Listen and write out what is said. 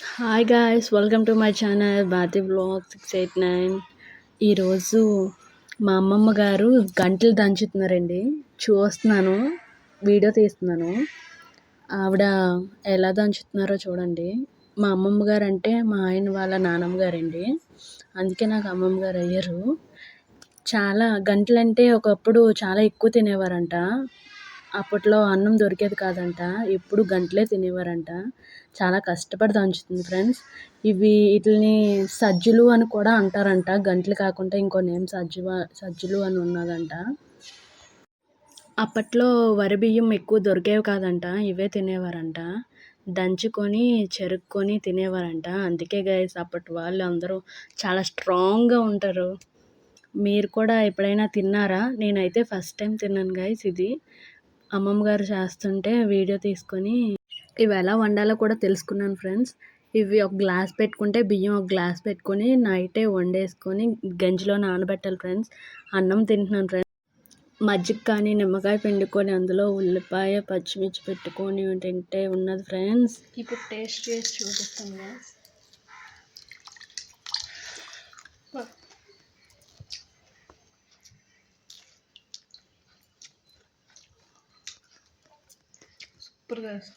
Hi guys welcome to my channel Bharathi blog six eight nine ఈరోజు మా అమ్మమ్మ గారు గంటలు దంచుతున్నారండి. చూస్తున్నాను వీడియో తీస్తున్నాను. ఆవిడ ఎలా దంచుతున్నారో చూడండి. మా అమ్మమ్మ గారు అంటే మా ఆయన వాళ్ళ నానమ్మ గారండి. అందుకే నాకు అమ్మమ్మ గారు అయ్యారు. చాలా గంటలంటే ఒకప్పుడు చాలా ఎక్కువ తినేవారంట. అప్పట్లో అన్నం దొరికేది కాదంట. ఎప్పుడు గంటలే తినేవారంట. చాలా కష్టపడి దంచుతుంది ఫ్రెండ్స్. ఇవి వీటిని సజ్జలు అని కూడా అంటారంట. గంటలు కాకుండా ఇంకో నేమ్ సజ్జు సజ్జలు అని ఉన్నదంట. అప్పట్లో వరి బియ్యం ఎక్కువ దొరికేవి కాదంట. ఇవే తినేవారంట. దంచుకొని చెరుక్కొని తినేవారంట. అందుకే గైస్ అప్పటి వాళ్ళు అందరూ చాలా స్ట్రాంగ్గా ఉంటారు. మీరు కూడా ఎప్పుడైనా తిన్నారా? నేనైతే ఫస్ట్ టైం తిన్నాను గైస్ ఇది. అమ్మమ్మ గారు చేస్తుంటే వీడియో తీసుకొని ఇవి ఎలా వండాలో కూడా తెలుసుకున్నాను ఫ్రెండ్స్. ఇవి ఒక గ్లాస్ పెట్టుకుంటే బియ్యం ఒక గ్లాస్ పెట్టుకొని నైటే వండేసుకొని గంజిలో నానబెట్టాలి ఫ్రెండ్స్. అన్నం తింటున్నాను ఫ్రెండ్స్. మజ్జిగ కానీ నిమ్మకాయ పిండుకొని అందులో ఉల్లిపాయ పచ్చిమిర్చి పెట్టుకొని తింటే ఉన్నది ఫ్రెండ్స్. ఇప్పుడు టేస్ట్ చేసి చూపిస్తాం ఫ్రెండ్స్ purgas.